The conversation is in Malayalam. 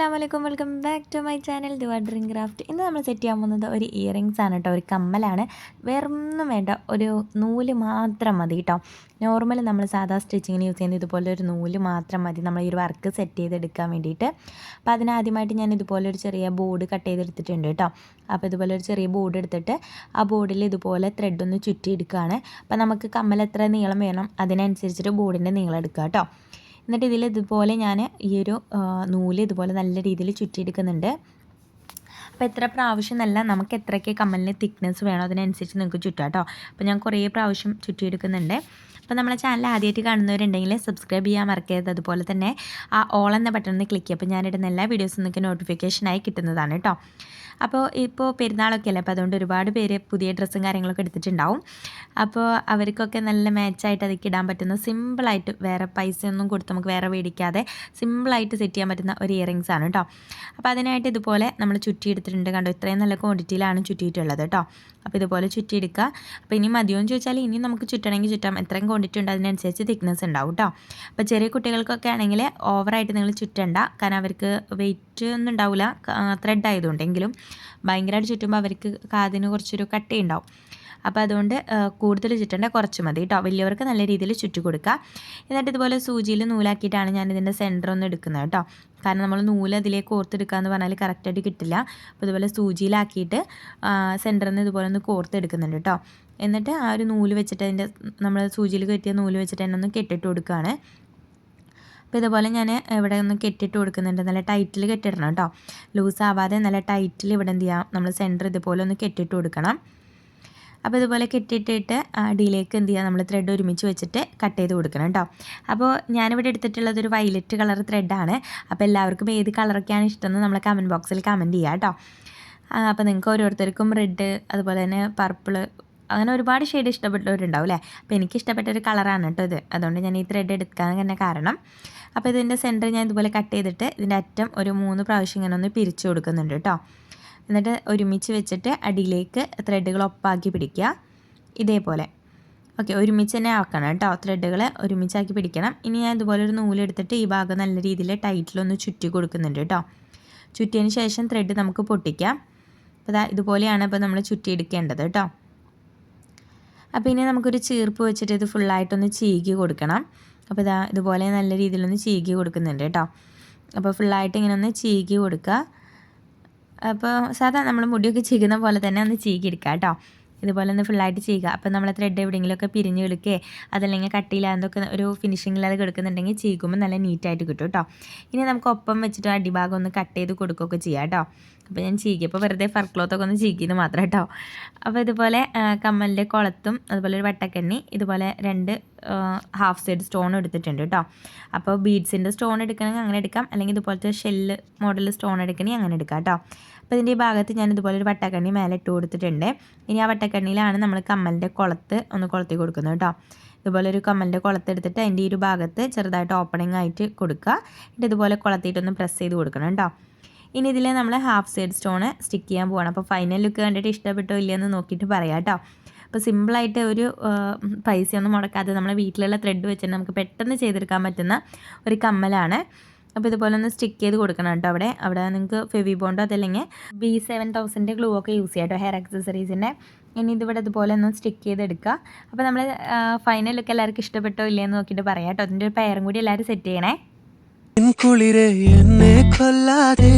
അസ്സാം വലൈക്കും welcome back to my channel the drink craft. ഇന്ന് നമ്മൾ സെറ്റ് ചെയ്യാൻ പോകുന്നത് ഒരു ഇയറിങ്സ് ആണ് കേട്ടോ ഒരു കമ്മലാണ്. വേറൊന്നും വേണ്ട ഒരു നൂൽ മാത്രം മതി കേട്ടോ നോർമൽ നമ്മൾ സാധാ സ്റ്റിച്ചിങ്ങിന് യൂസ് ചെയ്യുന്ന ഇതുപോലെ ഒരു നൂൽ മാത്രം മതി. നമ്മൾ ഈ ഒരു വർക്ക് സെറ്റ് ചെയ്തെടുക്കാൻ വേണ്ടിയിട്ട്. അപ്പോൾ അതിനാദ്യമായിട്ട് ഞാൻ ഇതുപോലെ ഒരു ചെറിയ ബോർഡ് കട്ട് ചെയ്തെടുത്തിട്ടുണ്ട് കേട്ടോ അപ്പോൾ ഇതുപോലെ ഒരു ചെറിയ ബോർഡ് എടുത്തിട്ട് ആ ബോർഡിൽ ഇതുപോലെ ത്രെഡ് ഒന്ന് ചുറ്റിയെടുക്കുകയാണ് അപ്പോൾ നമുക്ക് കമ്മൽ എത്ര നീളം വേണം അതിനനുസരിച്ചിട്ട് ബോർഡിന്റെ നീളം എടുക്കുക കേട്ടോ എന്നിട്ട് ഇതിൽ ഇതുപോലെ ഞാൻ ഈ ഒരു നൂൽ ഇതുപോലെ നല്ല രീതിയിൽ ചുറ്റിയെടുക്കുന്നുണ്ട്. അപ്പോൾ എത്ര പ്രാവശ്യം എന്നല്ല നമുക്ക് എത്രയ്ക്ക് കമ്മലിന് തിക്നെസ് വേണോ അതിനനുസരിച്ച് നിങ്ങൾക്ക് ചുറ്റാം കേട്ടോ. അപ്പോൾ ഞാൻ കുറേ പ്രാവശ്യം ചുറ്റിയെടുക്കുന്നുണ്ട്. അപ്പോൾ നമ്മളെ ചാനൽ ആദ്യമായിട്ട് കാണുന്നവരുണ്ടെങ്കിൽ സബ്സ്ക്രൈബ് ചെയ്യാൻ മറക്കരുത്. അതുപോലെ തന്നെ ആ ഓൾ എന്ന ബട്ടണിൽ ക്ലിക്ക് ചെയ്യുക അപ്പോൾ ഞാനിടുന്ന എല്ലാ വീഡിയോസും നിങ്ങൾക്ക് നോട്ടിഫിക്കേഷനായി കിട്ടുന്നതാണ് കേട്ടോ. അപ്പോൾ ഇപ്പോൾ പെരുന്നാളൊക്കെ അല്ലേ അപ്പോൾ അതുകൊണ്ട് ഒരുപാട് പേര് പുതിയ ഡ്രസ്സും കാര്യങ്ങളൊക്കെ എടുത്തിട്ടുണ്ടാവും. അപ്പോൾ അവർക്കൊക്കെ നല്ല മാച്ചായിട്ട് അതൊക്കെ ഇടാൻ പറ്റുന്ന സിമ്പിളായിട്ട് വേറെ പൈസയൊന്നും കൊടുത്ത് നമുക്ക് വേറെ മേടിക്കാതെ സിമ്പിളായിട്ട് സെറ്റ് ചെയ്യാൻ പറ്റുന്ന ഒരു ഇയറിങ്സ് ആണ് കേട്ടോ അപ്പോൾ അതിനായിട്ട് ഇതുപോലെ നമ്മൾ ചുറ്റി എടുത്തിട്ടുണ്ട് കണ്ടോ? ഇത്രയും നല്ല ക്വാണ്ടിറ്റിയിലാണ് ചുറ്റിയിട്ടുള്ളത് കേട്ടോ അപ്പോൾ ഇതുപോലെ ചുറ്റിയെടുക്കുക. അപ്പോൾ ഇനി മതിയോ എന്ന് ചോദിച്ചാൽ ഇനി നമുക്ക് ചുറ്റണമെങ്കിൽ ചുറ്റാം. എത്രയും ക്വാണ്ടിറ്റി ഉണ്ട് അതിനനുസരിച്ച് തിക്നെസ് ഉണ്ടാവും കേട്ടോ അപ്പോൾ ചെറിയ കുട്ടികൾക്കൊക്കെ ആണെങ്കിൽ ഓവറായിട്ട് നിങ്ങൾ ചുറ്റണ്ട. കാരണം അവർക്ക് വെയിറ്റ് ഒന്നും ഉണ്ടാവില്ല. ത്രെഡ് ആയതുകൊണ്ടെങ്കിലും ഭയങ്കരമായിട്ട് ചുറ്റുമ്പോൾ അവർക്ക് കാതിന് കുറച്ചൊരു കട്ടിയുണ്ടാവും. അപ്പോൾ അതുകൊണ്ട് കൂടുതൽ ചുറ്റേണ്ട കുറച്ച് മതി കേട്ടോ വലിയവർക്ക് നല്ല രീതിയിൽ ചുറ്റി കൊടുക്കുക എന്നിട്ട് ഇതുപോലെ സൂചിയിൽ നൂലാക്കിയിട്ടാണ് ഞാൻ ഇതിന്റെ സെന്റർ ഒന്ന് എടുക്കുന്നത് കേട്ടോ കാരണം നമ്മൾ നൂൽ അതിലേക്ക് കോർത്തെടുക്കുക എന്ന് പറഞ്ഞാൽ കറക്റ്റായിട്ട് കിട്ടില്ല. അപ്പോൾ ഇതുപോലെ സൂചിയിലാക്കിയിട്ട് സെന്ററിൽ നിന്ന് ഇതുപോലെ ഒന്ന് കോർത്തെടുക്കുന്നുണ്ട് കേട്ടോ എന്നിട്ട് ആ ഒരു നൂൽ വെച്ചിട്ട് അതിന്റെ നമ്മൾ സൂചിയിൽ കെട്ടിയ നൂൽ വെച്ചിട്ട് തന്നെ ഒന്ന് കെട്ടിട്ട് കൊടുക്കുകയാണ് അപ്പോൾ ഇതുപോലെ ഞാൻ ഇവിടെ ഒന്ന് കെട്ടിട്ട് കൊടുക്കുന്നുണ്ട്. നല്ല ടൈറ്റിൽ കെട്ടിടണം കേട്ടോ. ലൂസ് ആവാതെ നല്ല ടൈറ്റിൽ ഇവിടെ എന്ത് ചെയ്യാം? നമ്മൾ സെന്റർ ഇതുപോലെ ഒന്ന് കെട്ടിട്ട് കൊടുക്കണം. അപ്പോൾ ഇതുപോലെ കെട്ടിയിട്ടിട്ട് അടിയിലേക്ക് എന്ത് ചെയ്യുക നമ്മൾ ത്രെഡ് ഒരുമിച്ച് വെച്ചിട്ട് കട്ട് ചെയ്ത് കൊടുക്കണം കേട്ടോ. അപ്പോൾ ഞാനിവിടെ എടുത്തിട്ടുള്ളത് ഒരു വയലറ്റ് കളർ ത്രെഡാണ് അപ്പോൾ എല്ലാവർക്കും ഏത് കളറൊക്കെയാണ് ഇഷ്ടമെന്ന് നമ്മൾ കമന്റ് ബോക്സിൽ കമന്റ് ചെയ്യുക കേട്ടോ. അപ്പോൾ നിങ്ങൾക്ക് ഓരോരുത്തർക്കും റെഡ് അതുപോലെ തന്നെ പർപ്പിൾ അങ്ങനെ ഒരുപാട് ഷെയ്ഡ് ഇഷ്ടപ്പെട്ടവരുണ്ടാവും അല്ലേ അപ്പോൾ എനിക്ക് ഇഷ്ടപ്പെട്ട ഒരു കളറാണ് കേട്ടോ ഇത്. അതുകൊണ്ട് ഞാൻ ഈ ത്രെഡ് എടുക്കാൻ തന്നെ കാരണം. അപ്പോൾ ഇതിന്റെ സെന്റർ ഞാൻ ഇതുപോലെ കട്ട് ചെയ്തിട്ട് ഇതിന്റെ അറ്റം ഒരു മൂന്ന് പ്രാവശ്യം ഇങ്ങനെ ഒന്ന് പിരിച്ചു കൊടുക്കുന്നുണ്ട് കേട്ടോ. എന്നിട്ട് ഒരുമിച്ച് വെച്ചിട്ട് അടിയിലേക്ക് ത്രെഡുകൾ ഒപ്പാക്കി പിടിക്കുക. ഇതേപോലെ. ഓക്കെ ഒരുമിച്ച് തന്നെ ആക്കണം കേട്ടോ. ത്രെഡുകൾ ഒരുമിച്ചാക്കി പിടിക്കണം. ഇനി ഞാൻ ഇതുപോലെ ഒരു നൂലെടുത്തിട്ട് ഈ ഭാഗം നല്ല രീതിയിൽ ടൈറ്റിലൊന്ന് ചുറ്റി കൊടുക്കുന്നുണ്ട് കേട്ടോ. ചുറ്റിയതിന് ശേഷം ത്രെഡ് നമുക്ക് പൊട്ടിക്കാം. അപ്പോൾ ഇതുപോലെയാണ് ഇപ്പോൾ നമ്മൾ ചുറ്റിയെടുക്കേണ്ടത് കേട്ടോ. അപ്പോൾ ഇനി നമുക്കൊരു ചീർപ്പ് വെച്ചിട്ട് ഇത് ഫുള്ളായിട്ടൊന്ന് ചീകി കൊടുക്കണം. അപ്പോൾ ഇതാ ഇതുപോലെ നല്ല രീതിയിലൊന്ന് ചീകി കൊടുക്കുന്നുണ്ട് കേട്ടോ. അപ്പോൾ ഫുള്ളായിട്ട് ഇങ്ങനെ ഒന്ന് ചീകി കൊടുക്കുക. അപ്പോൾ സാധാരണ നമ്മൾ മുടിയൊക്കെ ചീകുന്ന പോലെ തന്നെ ഒന്ന് ചീകി എടുക്കുക കേട്ടോ. ഇതുപോലെ ഒന്ന് ഫുള്ളായിട്ട് ചെയ്യുക. അപ്പോൾ നമ്മൾ ത്രെഡ് എവിടെയെങ്കിലുമൊക്കെ പിരിഞ്ഞ് കിടക്കുകയെ അതല്ലെങ്കിൽ കട്ടിയില്ലാതൊക്കെ ഒരു ഫിനിഷിങ്ങില്ലാതെ കിടക്കുന്നുണ്ടെങ്കിൽ ചീകുമ്പോൾ നല്ല നീറ്റായിട്ട് കിട്ടും കേട്ടോ ഇനി നമുക്ക് ഒപ്പം വെച്ചിട്ട് അടിഭാഗം ഒന്ന് കട്ട് ചെയ്ത് കൊടുക്കുകയൊക്കെ ചെയ്യാം കേട്ടോ അപ്പോൾ ഞാൻ ചീകിയപ്പോൾ വെറുതെ ഫർ ക്ലോത്തൊക്കെ ഒന്ന് ചീകിയത് മാത്രം കേട്ടോ അപ്പോൾ ഇതുപോലെ കമ്മലിന്റെ കുളത്തും അതുപോലെ ഒരു വട്ടക്കണ്ണി ഇതുപോലെ രണ്ട് ഹാഫ് സൈഡ് സ്റ്റോൺ എടുത്തിട്ടുണ്ട് കേട്ടോ അപ്പോൾ ബീഡ്സിന്റെ സ്റ്റോൺ എടുക്കണമെങ്കിൽ അങ്ങനെ എടുക്കാം. അല്ലെങ്കിൽ ഇതുപോലത്തെ ഷെല്ല് മോഡൽ സ്റ്റോൺ എടുക്കണമെങ്കിൽ അങ്ങനെ എടുക്കാം കേട്ടോ അപ്പോൾ ഇതിന്റെ ഈ ഭാഗത്ത് ഞാൻ ഇതുപോലെ ഒരു വട്ടക്കണ്ണി മേലെ ഇട്ട് കൊടുത്തിട്ടുണ്ട്. ഇനി ആ വട്ടക്കണ്ണിയിലാണ് നമ്മൾ കമ്മലിന്റെ കുളത്ത് ഒന്ന് കൊളത്തി കൊടുക്കുന്നത് കേട്ടോ ഇതുപോലെ ഒരു കമ്മലിന്റെ കുളത്തെടുത്തിട്ട് അതിന്റെ ഈ ഒരു ഭാഗത്ത് ചെറുതായിട്ട് ഓപ്പണിംഗ് ആയിട്ട് കൊടുക്കുക. എന്നിട്ട് ഇതുപോലെ കുളത്തിയിട്ടൊന്ന് പ്രസ് ചെയ്ത് കൊടുക്കണം കേട്ടോ ഇനി ഇതിൽ നമ്മൾ ഹാഫ് സൈഡ് സ്റ്റോൺ സ്റ്റിക്ക് ചെയ്യാൻ പോകണം അപ്പോൾ ഫൈനൽ ലുക്ക് കണ്ടിട്ട് ഇഷ്ടപ്പെട്ടോ ഇല്ലയെന്ന് നോക്കിയിട്ട് പറയാം കേട്ടോ അപ്പോൾ സിമ്പിളായിട്ട് ഒരു പൈസയൊന്നും മുടക്കാതെ നമ്മളെ വീട്ടിലുള്ള ത്രെഡ് വെച്ചിട്ട് നമുക്ക് പെട്ടെന്ന് ചെയ്തെടുക്കാൻ പറ്റുന്ന ഒരു കമ്മലാണ്. അപ്പോൾ ഇതുപോലെ ഒന്ന് സ്റ്റിക്ക് ചെയ്ത് കൊടുക്കണം കേട്ടോ അവിടെ. അവിടെ നിങ്ങൾക്ക് ഫെവി ബോണ്ടോ അതല്ലെങ്കിൽ ബി സെവൻ തൗസൻഡ് ഗ്ലൂ ഒക്കെ യൂസ് ചെയ്യാം കേട്ടോ ഹെയർ ആക്സസറീസിന്റെ ഇനി ഇതിവിടെ ഇതുപോലെ ഒന്ന് സ്റ്റിക്ക് ചെയ്തെടുക്കുക. അപ്പോൾ നമ്മൾ ഫൈനൽ ലുക്ക് എല്ലാവർക്കും ഇഷ്ടപ്പെട്ടോ ഇല്ലയെന്ന് നോക്കിയിട്ട് പറയാം കേട്ടോ. അതിന്റെ ഒരു പെയറും കൂടി എല്ലാവരും സെറ്റ് ചെയ്യണേ. കൊല്ലാതെ